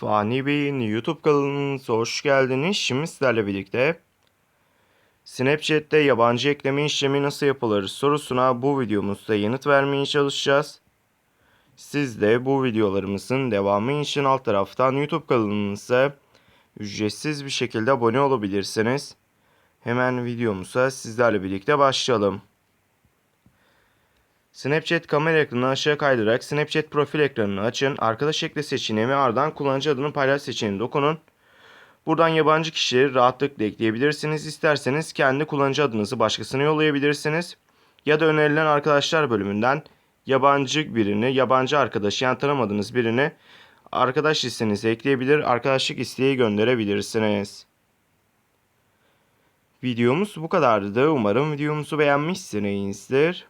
Fani Bey'in YouTube kanalınıza hoş geldiniz. Şimdi sizlerle birlikte Snapchat'te yabancı ekleme işlemi nasıl yapılır sorusuna bu videomuzda yanıt vermeye çalışacağız. Siz de bu videolarımızın devamı için alt taraftan YouTube kanalımıza ücretsiz bir şekilde abone olabilirsiniz. Hemen videomuza sizlerle birlikte başlayalım. Snapchat kamera ekranını aşağı kaydırarak Snapchat profil ekranını açın. Arkadaş ekle seçeneği ardından kullanıcı adını paylaş seçeneğine dokunun. Buradan yabancı kişileri rahatlıkla ekleyebilirsiniz. İsterseniz kendi kullanıcı adınızı başkasına yollayabilirsiniz. Ya da önerilen arkadaşlar bölümünden yabancı birini, yabancı arkadaşı yani tanımadığınız birini arkadaş listenize ekleyebilir, arkadaşlık isteği gönderebilirsiniz. Videomuz bu kadardı. Umarım videomuzu beğenmişsinizdir.